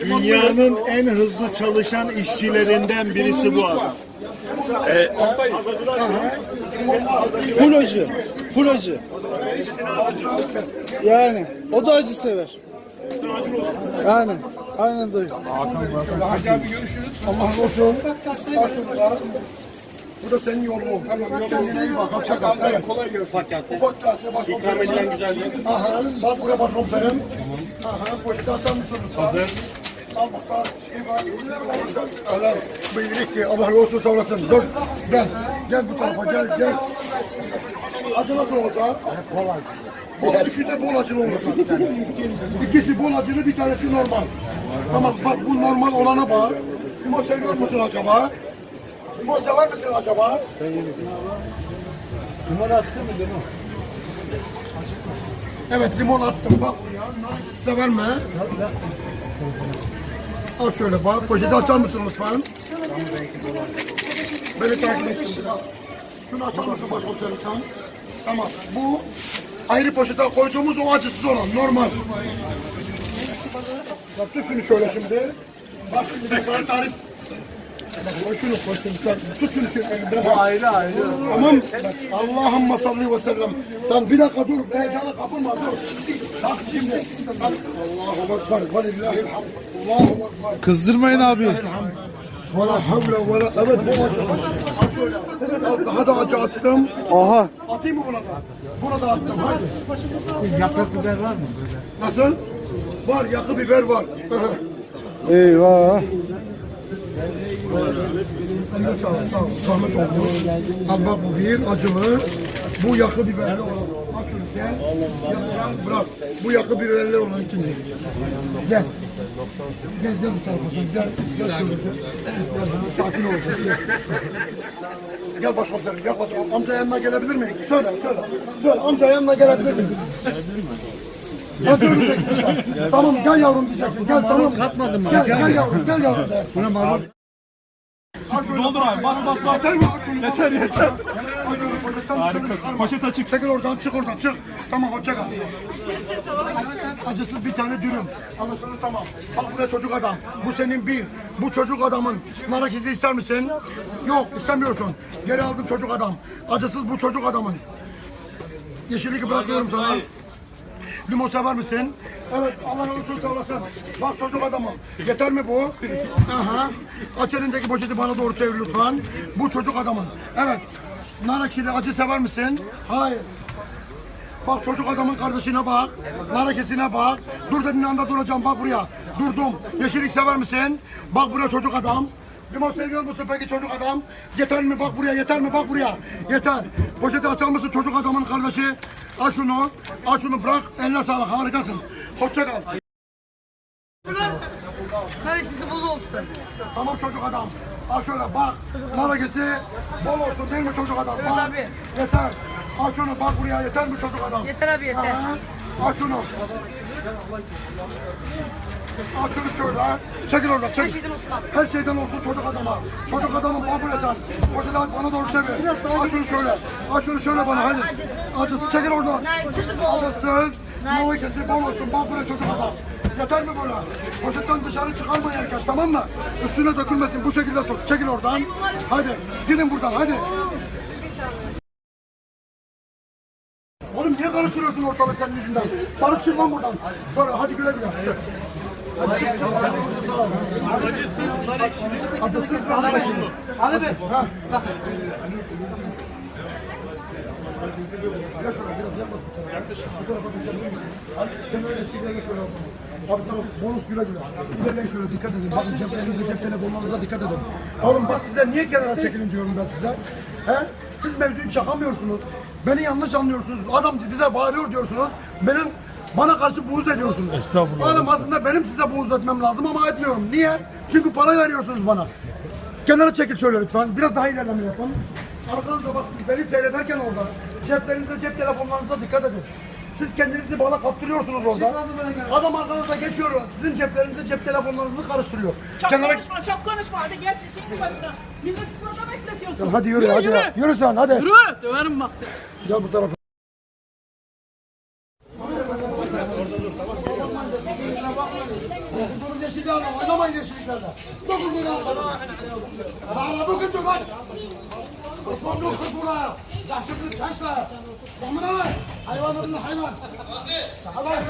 Dünyanın en hızlı çalışan işçilerinden birisi bu adam. Full acı. Full acı. Yani o da acı sever. Yani aynen dayı. Allah razı olsun. Bu da senin yolun. Kendine iyi bak. Hoşça kal. Evet. Kolay gelsin. Ufak kase. Ufak kase başkomiserim. İkram edilen güzellik. Aha. Bak buraya başkomiserim. Aha. Poşeti atar mısınız? Hazır. Allah bildik ki Allah olsun sağ olasın. Dur. Gel. Gel bu tarafa gel gel. Acı nasıl olacak? Kolay. Bu üçü de bol acılı olacak. İkisi bol acılı bir tanesi normal. Tamam bak bu normal olana bak. Limon seviyor musun acaba? Limon sever misin acaba? Limon attın mı limon? Evet limon attım bak buraya. Nargis sever mi? Al şöyle bak. Poşeti açar mısın lütfen? Beni takip et şimdi. Şunu açar mısın başkomiserim sen? Tamam. Bu ayrı poşete koyduğumuz o acısız olan normal. Bak tut şunu şöyle şimdi. Bak şimdi ben sana tarif. Bak koy şunu. Sen Tut şunu şöyle elimden. Bu ayrı ayrı. Tamam. Bak Allahümme salli ve sellem. Sen bir dakika dur. Heyecana kapılma dur. Bak şimdi. Bak. Allahu Ekber. Ve lillahi'l hamd. Allahu Ekber. Kızdırmayın abi. Vela havle vela evet bu. Al, Daha da acı attım. Aha. Atayım mı buna da? Buna da attım. Hadi. Yaprak biber var mı? Nasıl? Var yakı biber var. Eyvah. Sağ bak bu bir acılı. Bu yakı biberli olan. Şunu gel. Bırak. Bu yakı biberli olan ikinci. Gel. Gel gel bu tarafa. Gel. Gel şöyle. Gel. Gel. Sakin olacağız. Gel. Gel başkomiserim. Gel başkomiserim. Amca yanına gelebilir miyim? Söyle söyle. Söyle amca yanına gelebilir miyim? Ya işte. Tamam gel yavrum diyeceksin. Gel tamam. Katmadım Gel gel yavrum gel yavrum de. Buna marul. Doldur abi. Bas bas bas. Yeter mi? Yeter yeter. Harikasın. Poşet açık. Çekil oradan çık oradan çık. Tamam hoşça kal. Acısız bir tane dürüm. Anlaşıldı tamam. Bak buraya çocuk adam. Bu senin bir. Bu çocuk adamın. Nar ekşisi ister misin? Yok istemiyorsun. Geri aldım çocuk adam. Acısız bu çocuk adamın. Yeşillik bırakıyorum sana. Limon sever misin? Evet, Allah olsun sağ olasın. Bak çocuk adamım. Yeter mi bu? Aha. Aç elindeki poşeti bana doğru çevir lütfen. Bu çocuk adamın. Evet. Nar ekşili acı sever misin? Hayır. Bak çocuk adamın kardeşine bak. Nar ekşisine bak. Dur dediğin anda duracağım. Bak buraya. Durdum. Yeşillik sever misin? Bak buraya çocuk adam. Limon seviyor musun peki çocuk adam? Yeter mi? Bak buraya. Yeter mi? Bak buraya. Yeter. Poşeti açar mısın çocuk adamın kardeşi? Al şunu. Al şunu bırak. Eline sağlık. Harikasın. Hoşça kal. Karışısı bol olsun. Tamam çocuk adam. Al şöyle bak. Nar ekşisi bol olsun değil mi çocuk adam? Bak. Yeter. Al şunu bak buraya. Yeter mi çocuk adam? Yeter abi yeter. Aha. Al şunu. Al şunu şöyle. Çekil oradan çekil. şeyden olsun abi. Her şeyden olsun çocuk adama. Çocuk adamın buraya sen. Poşeti at bana doğru çevir. Al şunu şöyle. Al şunu şöyle bana hadi. Acısı çekil oradan. Acısız. Mavikesi bol olsun. Buraya çocuk adam. Yeter mi böyle? Poşetten dışarı çıkarma yerken tamam mı? Üstüne dökülmesin. Bu şekilde tut. Çekil oradan. Hadi. Gidin buradan hadi. Oğlum niye karıştırıyorsun ortalığı senin yüzünden? Sarı çık lan buradan. Sonra hadi güle güle. Acısız, nar ekşili. Hadi be. Ha. bak. Gel şöyle, biraz yaklaş bu tarafa. Geçebilir misin? Abi sana bonus güle güle. İlerleyin şöyle dikkat edin. Bakın ceplerinize, cep telefonlarınıza dikkat edin. Oğlum bak size niye kenara çekilin diyorum ben size. He? Siz mevzuyu çakamıyorsunuz. Beni yanlış anlıyorsunuz. Adam bize bağırıyor diyorsunuz. Benim bana karşı buğz ediyorsunuz. Estağfurullah. Oğlum aslında benim size buğz etmem lazım ama etmiyorum. Niye? Çünkü para veriyorsunuz bana. Kenara çekil şöyle lütfen. Biraz daha ilerleme yapalım. Arkanızda bak siz beni seyrederken orada ceplerinize, cep telefonlarınıza dikkat edin. Siz kendinizi bana kaptırıyorsunuz orada. Adam arkanızda geçiyor. Sizin ceplerinize, cep telefonlarınızı karıştırıyor. Çok Kenara... konuşma, çok konuşma. Hadi geç şimdi başına. Milleti sırada bekletiyorsun. Hadi yürü, hadi. yürü. Yürü sen hadi. Yürü. Döverim bak seni. Gel bu tarafa. رجالنا وأنا ما يدش رجالنا دخل لنا أنا على أبوك أنتوا بعد اطلب لك خطوره لا شفت تحسنا ضمنا حيوان ابن الحيوان حيوان